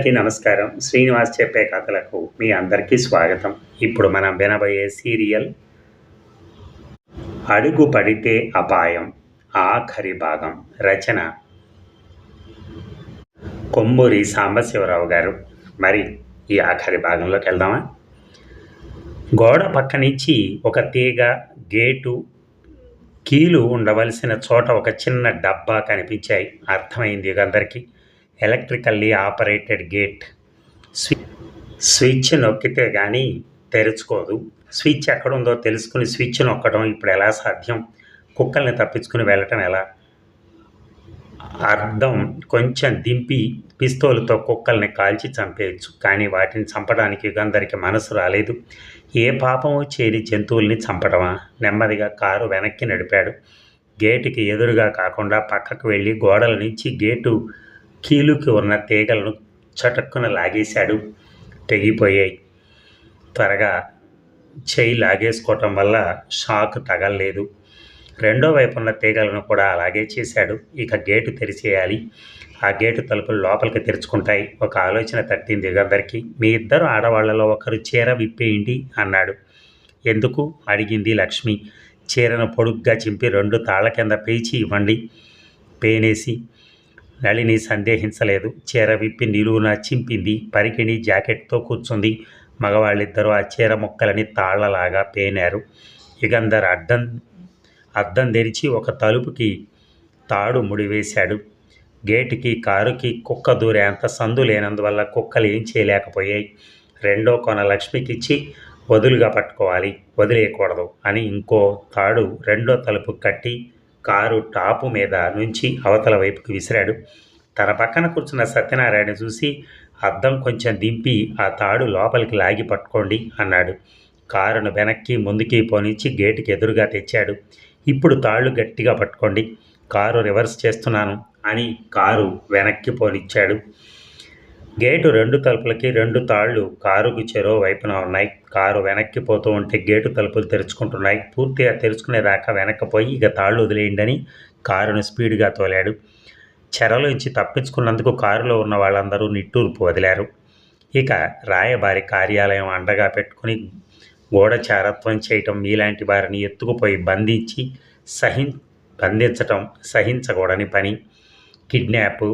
అందరికీ నమస్కారం. శ్రీనివాస్ చెప్పే కథలకు మీ అందరికీ స్వాగతం. ఇప్పుడు మనం వినబోయే సీరియల్ అడుగు పడితే అపాయం ఆఖరి భాగం రచన కొమ్మూరి సాంబశివరావు గారు. మరి ఈ ఆఖరి భాగంలోకి వెళ్దామా? గోడ పక్క నుంచి ఒక తీగ గేటు కీలు ఉండవలసిన చోట ఒక చిన్న డబ్బా కనిపించాయి. అర్థమైంది ఇక అందరికీ ఎలక్ట్రికల్లీ ఆపరేటెడ్ గేట్. స్వి స్విచ్ నొక్కితే కానీ తెరుచుకోదు. స్విచ్ ఎక్కడుందో తెలుసుకుని స్విచ్ నొక్కడం ఇప్పుడు ఎలా సాధ్యం? కుక్కల్ని తప్పించుకుని వెళ్ళటం ఎలా? అర్థం కొంచెం దింపి పిస్తోలుతో కుక్కల్ని కాల్చి చంపేయచ్చు కానీ వాటిని చంపడానికి యుగంధరికి మనసు రాలేదు. ఏ పాపము చేరి జంతువుల్ని చంపడమా? నెమ్మదిగా కారు వెనక్కి నడిపాడు. గేటుకి ఎదురుగా కాకుండా పక్కకు వెళ్ళి గోడల నుంచి గేటు కీలుకి ఉన్న తీగలను చటుక్కున లాగేశాడు. తెగిపోయాయి. త్వరగా చేయి లాగేసుకోవటం వల్ల షాక్ తగలలేదు. రెండో వైపు ఉన్న తీగలను కూడా అలాగే చేశాడు. ఇక గేటు తెరిచేయాలి. ఆ గేటు తలుపులు లోపలికి తెరుచుకుంటాయి. ఒక ఆలోచన తట్టింది యుగంధర్కి మీ ఇద్దరు ఆడవాళ్ళలో ఒకరు చీర విప్పేయండి అన్నాడు. ఎందుకు? అడిగింది లక్ష్మి. చీరను పొడుగ్గా చింపి రెండు తాళ్ళ కింద పేచి ఇవ్వండి. పేనేసి నళిని సందేహించలేదు. చీర విప్పి నిలువున చింపింది. పరికిణి జాకెట్తో కూర్చుంది. మగవాళ్ళిద్దరూ ఆ చీర ముక్కలని తాళ్ళలాగా పేనారు. యుగంధర్ అడ్డం అద్దం తెరిచి ఒక తలుపుకి తాడు ముడివేశాడు. గేటుకి కారుకి కుక్క దూరేంత సందు లేనందువల్ల కుక్కలు ఏం చేయలేకపోయాయి. రెండో కొన లక్ష్మికిచ్చి వదులుగా పట్టుకోవాలి. వదిలేయకూడదు అని ఇంకో తాడు రెండో తలుపు కట్టి కారు టాపు మీద నుంచి అవతల వైపుకి విసిరాడు. తన పక్కన కూర్చున్న సత్యనారాయణ చూసి అద్దం కొంచెం దింపి ఆ తాడు లోపలికి లాగి పట్టుకోండి అన్నాడు. కారును వెనక్కి ముందుకి పోనిచ్చి గేటుకి ఎదురుగా తెచ్చాడు. ఇప్పుడు తాళ్ళు గట్టిగా పట్టుకోండి కారు రివర్స్ చేస్తున్నాను అని కారు వెనక్కి పోనిచ్చాడు. గేటు రెండు తలుపులకి రెండు తాళ్ళు కారుకు చెరో వైపున ఉన్నాయి. కారు వెనక్కి పోతూ ఉంటే గేటు తలుపులు తెరుచుకుంటున్నాయి. పూర్తిగా తెరుచుకునేదాకా వెనక్కిపోయి ఇక తాళ్ళు వదిలేయండి కారును స్పీడ్గా తోలాడు. చెరలోంచి తప్పించుకున్నందుకు కారులో ఉన్న వాళ్ళందరూ నిట్టూర్పు వదిలారు. ఇక రాయబారి కార్యాలయం అండగా పెట్టుకుని గోడచారత్వం చేయటం మీలాంటి వారిని ఎత్తుకుపోయి బంధించి సహిం బంధించటం సహించకూడని పని. కిడ్నాప్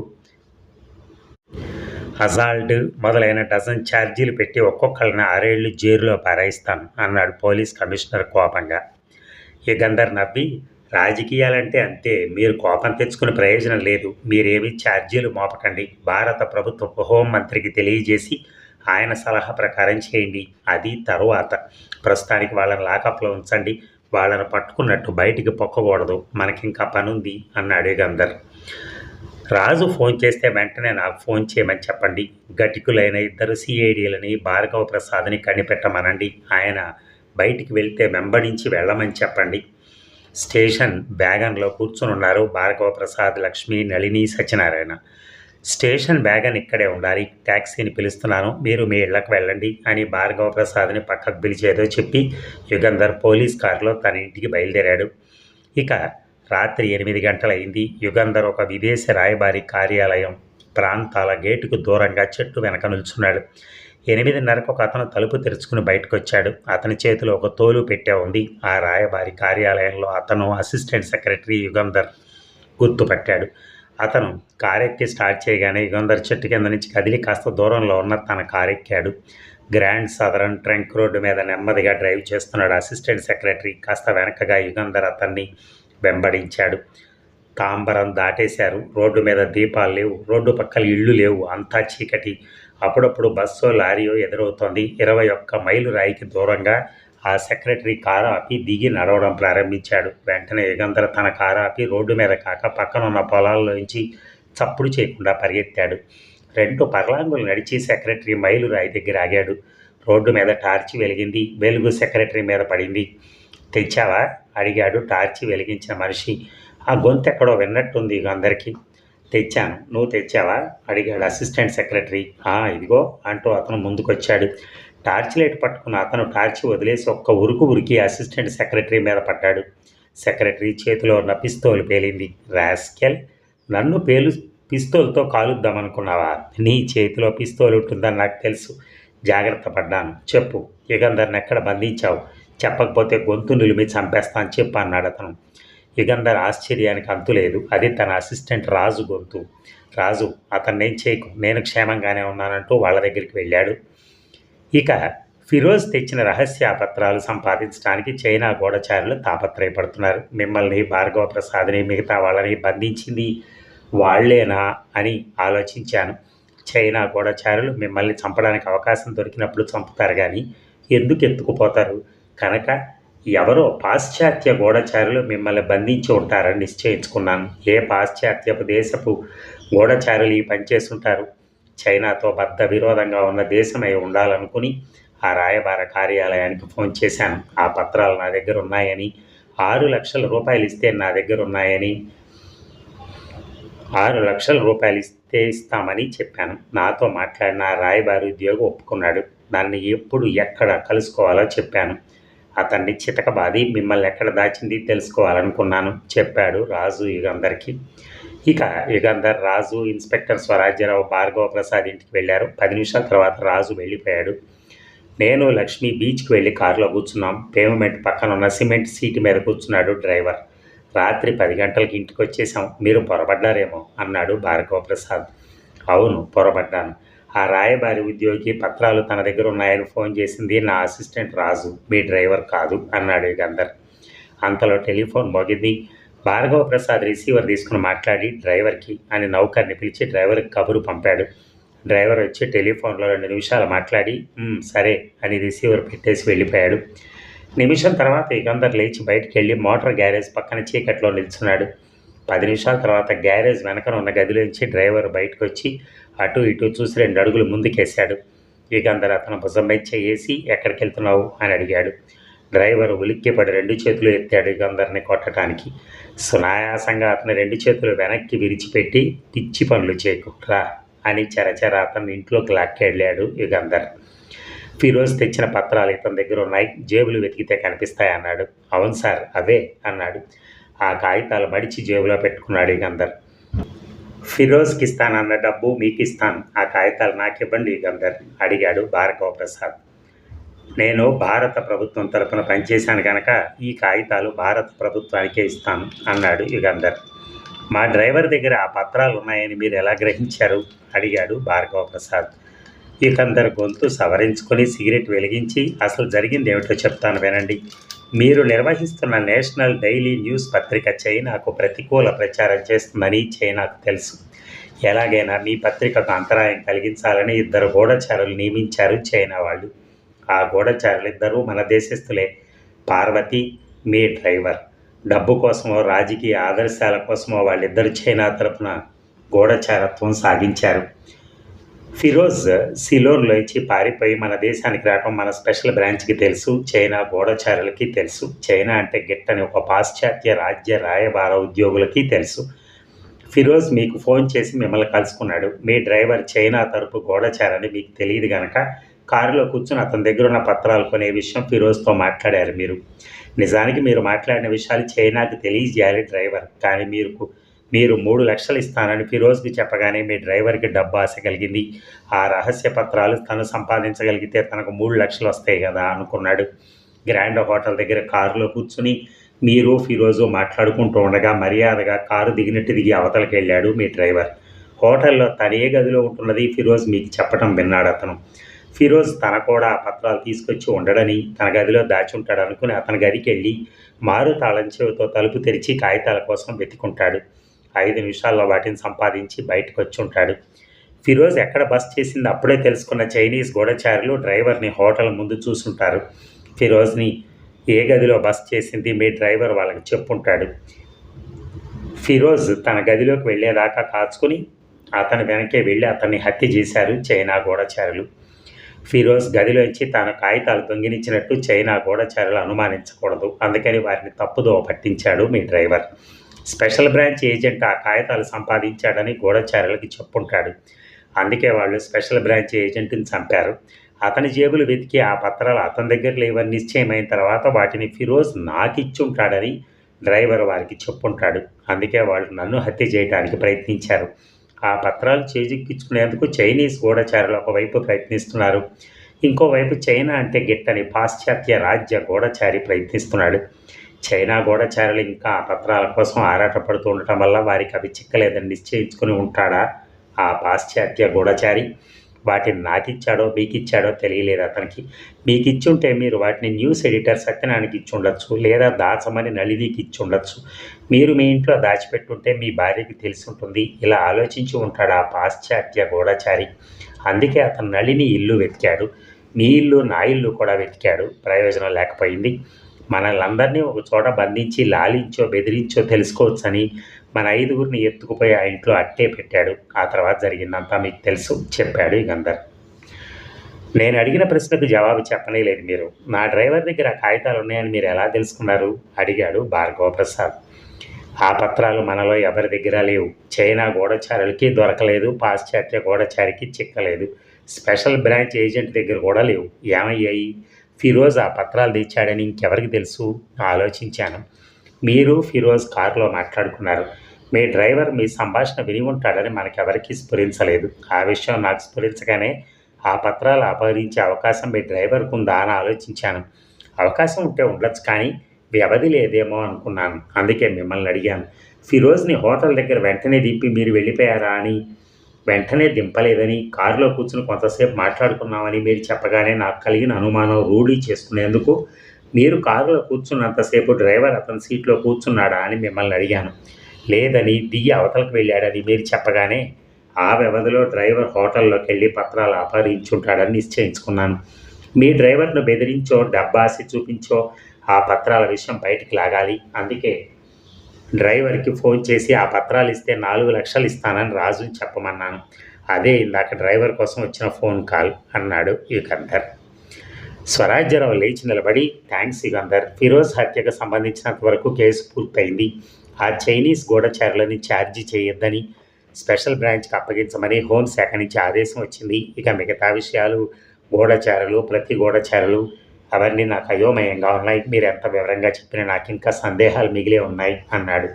అసాల్ట్ మొదలైన డజన్ ఛార్జీలు పెట్టి ఒక్కొక్కరిని ఆరేళ్ళు జైలులో పారాయిస్తాను అన్నాడు పోలీస్ కమిషనర్ కోపంగా. యుగంధర్ నవ్వి రాజకీయాలంటే అంతే మీరు కోపం తెచ్చుకునే ప్రయోజనం లేదు మీరేమి ఛార్జీలు మోపకండి భారత ప్రభుత్వ హోంమంత్రికి తెలియజేసి ఆయన సలహా ప్రకారం చేయండి అది తరువాత. ప్రస్తుతానికి వాళ్ళని లాకప్లో ఉంచండి వాళ్ళను పట్టుకున్నట్టు బయటికి పొక్కకూడదు మనకింకా పనుంది అన్నాడు యుగంధర్ రాజు ఫోన్ చేస్తే వెంటనే నాకు ఫోన్ చేయమని చెప్పండి. గటికులైన ఇద్దరు సిఐడీలని భార్గవ ప్రసాద్ని కనిపెట్టమనండి. ఆయన బయటికి వెళ్తే వెంబడించి వెళ్ళమని చెప్పండి. స్టేషన్ బ్యాగన్లో కూర్చొని ఉన్నారు భార్గవ ప్రసాద్ లక్ష్మి నళిని సత్యనారాయణ. స్టేషన్ బ్యాగన్ ఇక్కడే ఉండాలి. ట్యాక్సీని పిలుస్తున్నాను. మీరు మీ ఇళ్ళకు వెళ్ళండి అని భార్గవ ప్రసాద్ని పక్కకు పిలిచేదో చెప్పి యుగంధర్ పోలీస్ కారులో తన ఇంటికి బయలుదేరాడు. ఇక రాత్రి ఎనిమిది గంటలైంది. యుగంధర్ ఒక విదేశీ రాయబారి కార్యాలయం ప్రాంతాల గేటుకు దూరంగా చెట్టు వెనక నిల్చున్నాడు. ఎనిమిదిన్నరకు ఒక అతను తలుపు తెరుచుకుని బయటకు వచ్చాడు అతని చేతిలో ఒక తోలు పెట్టే ఉంది. ఆ రాయబారి కార్యాలయంలో అతను అసిస్టెంట్ సెక్రటరీ యుగంధర్ గుర్తుపట్టాడు అతను కారెక్కి స్టార్ట్ చేయగానే యుగంధర్ చెట్టు కింద నుంచి కదిలి కాస్త దూరంలో ఉన్న తన కారెక్కాడు. గ్రాండ్ సదరన్ ట్రంక్ రోడ్డు మీద నెమ్మదిగా డ్రైవ్ చేస్తున్నాడు అసిస్టెంట్ సెక్రటరీ. కాస్త వెనకగా యుగంధర్ అతన్ని వెంబడించాడు. తాంబరం దాటేశారు. రోడ్డు మీద దీపాలు లేవు. రోడ్డు పక్కల ఇళ్ళు లేవు. అంతా చీకటి. అప్పుడప్పుడు బస్సో లారీయో ఎదురవుతోంది. ఇరవై ఒక్క మైలు రాయికి దూరంగా ఆ సెక్రటరీ కారు ఆపి దిగి నడవడం ప్రారంభించాడు. వెంటనే యుగంధర తన కారు ఆపి రోడ్డు మీద కాక పక్కన ఉన్న పొలాల్లోంచి చప్పుడు చేయకుండా పరిగెత్తాడు. రెండు పర్లాంగులు నడిచి సెక్రటరీ మైలు రాయి దగ్గర ఆగాడు. రోడ్డు మీద టార్చి వెలిగింది. వెలుగు సెక్రటరీ మీద పడింది. తెచ్చావా? అడిగాడు. టార్చి వెలిగించిన మనిషి ఆ గొంతు ఎక్కడో విన్నట్టుంది అందరికీ. తెచ్చాను. నువ్వు తెచ్చావా? అడిగాడు అసిస్టెంట్ సెక్రటరీ. "ఆ, ఇదిగో అంటూ అతను ముందుకొచ్చాడు. టార్చ్ లైట్ పట్టుకున్న అతను టార్చ్ వదిలేసి ఒక్క ఉరుకు ఉరికి అసిస్టెంట్ సెక్రటరీ మీద పడ్డాడు. సెక్రటరీ చేతిలో ఉన్న పిస్తోలు పేలింది. రాస్కెల్ నన్ను పేలు పిస్తోల్తో కాలుద్దామనుకున్నావా? నీ చేతిలో పిస్తోలు ఉంటుందని నాకు తెలుసు. జాగ్రత్త పడ్డాను. చెప్పు. యుగంధర్ని ఎక్కడ బంధించావు? చెప్పకపోతే గొంతు నిలిమి చంపేస్తా అని చెప్పి అన్నాడు అతను. యుగంధర్ ఆశ్చర్యానికి అంతులేదు అది తన అసిస్టెంట్ రాజు గొంతు. రాజు అతన్ని ఏం చేయకు నేను క్షేమంగానే ఉన్నానంటూ వాళ్ళ దగ్గరికి వెళ్ళాడు. ఇక ఫిరోజ్ తెచ్చిన రహస్య పత్రాలు సంపాదించడానికి చైనా గూఢచారులు తాపత్రయపడుతున్నారు. మిమ్మల్ని భార్గవ ప్రసాద్ని మిగతా వాళ్ళని బంధించింది వాళ్ళేనా అని ఆలోచించాను. చైనా గూఢచారులు మిమ్మల్ని చంపడానికి అవకాశం దొరికినప్పుడు చంపుతారు కానీ ఎందుకు ఎత్తుకుపోతారు? కనుక ఎవరో పాశ్చాత్య గూఢచారులు మిమ్మల్ని బంధించి ఉంటారని నిశ్చయించుకున్నాను. ఏ పాశ్చాత్యపు దేశపు గూఢచారులు ఈ పనిచేస్తుంటారు చైనాతో బద్ద విరోధంగా ఉన్న దేశమై ఉండాలనుకుని ఆ రాయబార కార్యాలయానికి ఫోన్ చేశాను. ఆ పత్రాలు నా దగ్గర ఉన్నాయని ఆరు లక్షల రూపాయలు ఇస్తే నా దగ్గర ఉన్నాయని ఆరు లక్షల రూపాయలు ఇస్తే ఇస్తామని చెప్పాను. నాతో మాట్లాడిన ఆ రాయబారి ఉద్యోగి ఒప్పుకున్నాడు. దాన్ని ఎప్పుడు ఎక్కడ కలుసుకోవాలో చెప్పాను. అతన్ని చితకబాది మిమ్మల్ని ఎక్కడ దాచింది తెలుసుకోవాలనుకున్నాను చెప్పాడు రాజు యుగంధర్కి. ఇక యుగంధర్ రాజు ఇన్స్పెక్టర్ స్వరాజ్యరావు భార్గవ ప్రసాద్ ఇంటికి వెళ్ళారు. పది నిమిషాల తర్వాత రాజు వెళ్ళిపోయాడు. నేను లక్ష్మి బీచ్కి వెళ్ళి కారులో కూర్చున్నాం. పేమెంట్ పక్కన ఉన్న సిమెంట్ సీటు మీద కూర్చున్నాడు డ్రైవర్. రాత్రి పది గంటలకి ఇంటికి వచ్చేసాం. మీరు పొరబడ్డారేమో అన్నాడు భార్గవ ప్రసాద్. అవును పొరబడ్డాను. ఆ రాయబారి ఉద్యోగి పత్రాలు తన దగ్గర ఉన్నాయని ఫోన్ చేసింది. నా అసిస్టెంట్ రాజు మీ డ్రైవర్ కాదు అన్నాడు యుగంధర్ అంతలో టెలిఫోన్ మోగింది. భార్గవ ప్రసాద్ రిసీవర్ తీసుకుని మాట్లాడి డ్రైవర్కి అని నౌకర్ని పిలిచి డ్రైవర్కి కబురు పంపాడు. డ్రైవర్ వచ్చి టెలిఫోన్లో రెండు నిమిషాలు మాట్లాడి సరే అని రిసీవర్ పెట్టేసి వెళ్ళిపోయాడు. నిమిషం తర్వాత యుగంధర్ లేచి బయటికి వెళ్ళి మోటార్ గ్యారేజ్ పక్కన చీకట్లో నిల్చున్నాడు. పది నిమిషాల తర్వాత గ్యారేజ్ వెనకన ఉన్న గదిలోంచి డ్రైవర్ బయటకు వచ్చి అటు ఇటు చూసి రెండు అడుగులు ముందుకేశాడు. యుగంధర్ అతను భుజంపై చేసి ఎక్కడికి వెళ్తున్నావు అని అడిగాడు. డ్రైవర్ ఉలిక్కిపడి రెండు చేతులు ఎత్తాడు యుగంధర్ని కొట్టడానికి. సునాయాసంగా అతని రెండు చేతులు వెనక్కి విరిచిపెట్టి పిచ్చి పనులు చేయకు అని చెరచెర అతను ఇంట్లోకి లాక్కెళ్ళాడు యుగంధర్ ఫిరోజ్ తెచ్చిన పత్రాలు ఇతని దగ్గర ఉన్నాయి జేబులు వెతికితే కనిపిస్తాయి అన్నాడు. అవును సార్ అవే అన్నాడు. ఆ కాగితాలు మడిచి జేబులో పెట్టుకున్నాడు యుగంధర్ ఫిరోజ్కి ఇస్తానన్న డబ్బు మీకు ఇస్తాను ఆ కాగితాలు నాకివ్వండి యుగంధర్ అడిగాడు భార్గవ ప్రసాద్ నేను భారత ప్రభుత్వం తరపున పనిచేశాను కనుక ఈ కాగితాలు భారత ప్రభుత్వానికే ఇస్తాను అన్నాడు యుగంధర్. మా డ్రైవర్ దగ్గర ఆ పత్రాలు ఉన్నాయని మీరు ఎలా గ్రహించారు? అడిగాడు భార్గవ ప్రసాద్ యుగంధర్ గొంతు సవరించుకొని సిగరెట్ వెలిగించి అసలు జరిగింది ఏమిటో చెప్తాను వినండి. మీరు నిర్వహిస్తున్న నేషనల్ డైలీ న్యూస్ పత్రిక చైనాకు ప్రతికూల ప్రచారం చేస్తుందని చైనాకు తెలుసు. ఎలాగైనా మీ పత్రికకు అంతరాయం కలిగించాలని ఇద్దరు గూఢచారులు నియమించారు చైనా వాళ్ళు. ఆ గూఢచారులు ఇద్దరూ మన దేశస్థులే. పార్వతి మీ డ్రైవర్. డబ్బు కోసమో రాజకీయ ఆదర్శాల కోసమో వాళ్ళిద్దరు చైనా తరపున గూఢచారత్వం సాగించారు. ఫిరోజ్ సిలోర్లోంచి పారిపోయి మన దేశానికి రావడం మన స్పెషల్ బ్రాంచ్కి తెలుసు చైనా గోడచారులకి తెలుసు చైనా అంటే గిట్టని ఒక పాశ్చాత్య రాజ్య రాయబార ఉద్యోగులకి తెలుసు. ఫిరోజ్ మీకు ఫోన్ చేసి మిమ్మల్ని కలుసుకున్నాడు. మీ డ్రైవర్ చైనా తరపు గోడచారని మీకు తెలియదు కనుక కారులో కూర్చుని అతని దగ్గర ఉన్న పత్రాలు కొనే విషయం ఫిరోజ్తో మాట్లాడారు మీరు. నిజానికి మీరు మాట్లాడిన విషయాలు చైనాకి తెలియజేయాలి డ్రైవర్. కానీ మీరు మీరు మూడు లక్షలు ఇస్తానని ఫిరోజ్కి చెప్పగానే మీ డ్రైవర్కి డబ్బు ఆశ కలిగింది. ఆ రహస్య పత్రాలు తను సంపాదించగలిగితే తనకు మూడు లక్షలు వస్తాయి కదా అనుకున్నాడు. గ్రాండ్ హోటల్ దగ్గర కారులో కూర్చుని మీరు ఫిరోజు మాట్లాడుకుంటూ ఉండగా మర్యాదగా కారు దిగినట్టు దిగి అవతలకి వెళ్ళాడు మీ డ్రైవర్. హోటల్లో తనే గదిలో ఉంటున్నది ఫిరోజ్ మీకు చెప్పటం విన్నాడు అతను. ఫిరోజ్ తన కూడా ఆ పత్రాలు తీసుకొచ్చి ఉండడని తన గదిలో దాచి ఉంటాడు అనుకుని అతని గదికి వెళ్ళి మారు తాళం చెవితో తలుపు తెరిచి కాగితాల కోసం వెతుకుంటాడు. ఐదు నిమిషాల్లో వాటిని సంపాదించి బయటకు వచ్చి ఉంటాడు. ఫిరోజ్ ఎక్కడ బస్ చేసింది అప్పుడే తెలుసుకున్న చైనీస్ గూఢచారులు డ్రైవర్ని హోటల్ ముందు చూసుంటారు. ఫిరోజ్ని ఏ గదిలో బస్ చేసింది మీ డ్రైవర్ వాళ్ళకి చెప్పుంటాడు. ఫిరోజ్ తన గదిలోకి వెళ్ళేదాకా కాచుకుని అతని వెనకే వెళ్ళి అతన్ని హత్య చేశారు చైనా గూఢచారులు ఫిరోజ్ గదిలోంచి తన కాగితాలు దొంగిలించినట్టు చైనా గూఢచారులు అనుమానించకూడదు. అందుకని వారిని తప్పుదో పట్టించాడు మీ డ్రైవర్. స్పెషల్ బ్రాంచ్ ఏజెంట్ ఆ కాగితాలు సంపాదించాడని గూఢచారులకి చెప్పుంటాడు. అందుకే వాళ్ళు స్పెషల్ బ్రాంచ్ ఏజెంట్ని చంపారు. అతని జేబులు వెతికి ఆ పత్రాలు అతని దగ్గర లేవని నిశ్చయమైన తర్వాత వాటిని ఫిరోజ్ నాకిచ్చుంటాడని డ్రైవర్ వారికి చెప్పుంటాడు. అందుకే వాళ్ళు నన్ను హత్య చేయడానికి ప్రయత్నించారు. ఆ పత్రాలు చేజిక్కించుకునేందుకు చైనీస్ గూఢచారులు ఒకవైపు ప్రయత్నిస్తున్నారు. ఇంకోవైపు చైనా అంటే గిట్టని పాశ్చాత్య రాజ్య గూఢచారి ప్రయత్నిస్తున్నాడు. చైనా గూఢచారులు ఇంకా పత్రాల కోసం ఆరాటపడుతూ ఉండటం వల్ల వారికి అవి చిక్కలేదని నిశ్చయించుకుని ఉంటాడా? ఆ పాశ్చాత్య గూఢచారి వాటిని నాకిచ్చాడో మీకిచ్చాడో తెలియలేదు అతనికి. మీకు ఇచ్చుంటే మీరు వాటిని న్యూస్ ఎడిటర్ సత్యనానికి ఇచ్చి ఉండొచ్చు లేదా దాచమని నళినికి ఇచ్చి ఉండొచ్చు మీరు మీ ఇంట్లో దాచిపెట్టుంటే మీ భార్యకి తెలిసి ఉంటుంది ఇలా ఆలోచించి ఉంటాడు ఆ పాశ్చాత్య గూఢచారి అందుకే అతను నళిని ఇల్లు వెతికాడు. మీ ఇల్లు నా ఇల్లు కూడా వెతికాడు. ప్రయోజనం లేకపోయింది. మనల్ని ఒక చోట బంధించి లాలించో బెదిరించో తెలుసుకోవచ్చని మన ఐదుగురిని ఎత్తుకుపోయి ఆ ఇంట్లో అట్టే పెట్టాడు. ఆ తర్వాత జరిగిందంతా మీకు తెలుసు చెప్పాడు ఈ నేను అడిగిన ప్రశ్నకు జవాబు చెప్పనే లేదు మీరు. నా డ్రైవర్ దగ్గర కాగితాలు ఉన్నాయని మీరు ఎలా తెలుసుకున్నారు? అడిగాడు భార్గవ ప్రసాద్ ఆ పత్రాలు మనలో ఎవరి దగ్గర లేవు. చైనా గూఢచారులకి దొరకలేదు పాశ్చాత్య గూఢచారికి చిక్కలేదు. స్పెషల్ బ్రాంచ్ ఏజెంట్ దగ్గర కూడా లేవు. ఏమయ్యాయి? ఫిరోజ్ ఆ పత్రాలు తెచ్చాడని ఇంకెవరికి తెలుసు? ఆలోచించాను. మీరు ఫిరోజ్ కారులో మాట్లాడుకున్నారు. మీ డ్రైవర్ మీ సంభాషణ విని ఉంటాడని మనకెవరికీ స్ఫురించలేదు. ఆ విషయం నాకు స్ఫురించగానే ఆ పత్రాలు అపహరించే అవకాశం మీ డ్రైవర్కు ఉందా అని ఆలోచించాను. అవకాశం ఉంటే ఉండొచ్చు కానీ వ్యవధి లేదేమో అనుకున్నాను. అందుకే మిమ్మల్ని అడిగాను. ఫిరోజ్ని హోటల్ దగ్గర వెంటనే దింపి మీరు వెళ్ళిపోయారా అని వెంటనే దింపలేదని కారులో కూర్చుని కొంతసేపు మాట్లాడుకున్నామని మీరు చెప్పగానే నాకు కలిగిన అనుమానం రూఢీ చేసుకునేందుకు మీరు కారులో కూర్చున్నంతసేపు డ్రైవర్ అతని సీట్లో కూర్చున్నాడా అని మిమ్మల్ని అడిగాను. లేదని దిగి అవతలకు వెళ్ళాడని మీరు చెప్పగానే ఆ వ్యవధిలో డ్రైవర్ హోటల్లోకి వెళ్ళి పత్రాలు అపహరించుంటాడని నిశ్చయించుకున్నాను. మీ డ్రైవర్ను బెదిరించో డబ్బాసి చూపించో ఆ పత్రాల విషయం బయటికి లాగాలి. అందుకే డ్రైవర్కి ఫోన్ చేసి ఆ పత్రాలు ఇస్తే నాలుగు లక్షలు ఇస్తానని రాజుని చెప్పమన్నాను. అదే ఇందాక డ్రైవర్ కోసం వచ్చిన ఫోన్ కాల్ అన్నాడు యుగంధర్. స్వరాజ్యరావు లేచి నిలబడి థ్యాంక్స్ యుగంధర్. ఫిరోజ్ హత్యకు సంబంధించినంత వరకు కేసు పూర్తయింది. ఆ చైనీస్ గూఢచారులని ఛార్జీ చేయొద్దని స్పెషల్ బ్రాంచ్కి అప్పగించమని హోంశాఖ నుంచి ఆదేశం వచ్చింది. ఇక మిగతా విషయాలు గూఢచారులు ప్రతి గూఢచారులు అవన్నీ నాకు అయోమయంగా ఉన్నాయి. మీరు ఎంత వివరంగా చెప్పినా నాకు ఇంకా సందేహాలు మిగిలే ఉన్నాయి అన్నాడు.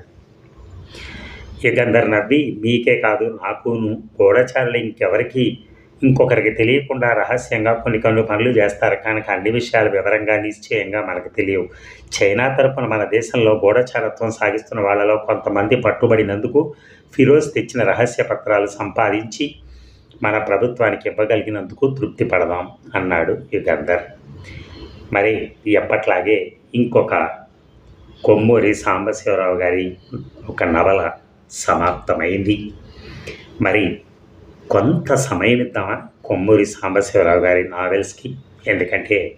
యుగంధర్ నవ్వి మీకే కాదు నాకును. గూఢచారులు ఇంకెవరికి? ఇంకొకరికి తెలియకుండా రహస్యంగా కొన్ని కొన్ని పనులు చేస్తారు. కనుక అన్ని విషయాలు వివరంగా నిశ్చయంగా మనకు తెలియవు. చైనా తరపున మన దేశంలో గూఢచారత్వం సాగిస్తున్న వాళ్ళలో కొంతమంది పట్టుబడినందుకు ఫిరోజ్ తెచ్చిన రహస్య పత్రాలు సంపాదించి మన ప్రభుత్వానికి ఇవ్వగలిగినందుకు తృప్తి పడదాం అన్నాడు యుగంధర్. మరి ఎప్పట్లాగే ఇంకొక కొమ్మూరి సాంబశివరావు గారి ఒక నవల సమాప్తమైంది. మరి కొంత సమయం ఇద్దామా కొమ్మూరి సాంబశివరావు గారి నావెల్స్కి? ఎందుకంటే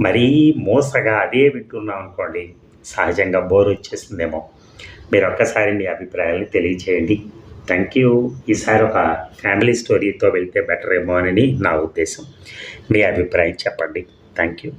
మరీ మోసగా అదే వింటున్నాం అనుకోండి సహజంగా బోర్ వచ్చేసిందేమో. మీరు ఒక్కసారి మీ అభిప్రాయాన్ని తెలియచేయండి. Thank you. ఈసారి ఒక ఫ్యామిలీ స్టోరీతో వెళ్తే బెటర్ ఏమో అని నా ఉద్దేశం. మీ అభిప్రాయం చెప్పండి. Thank you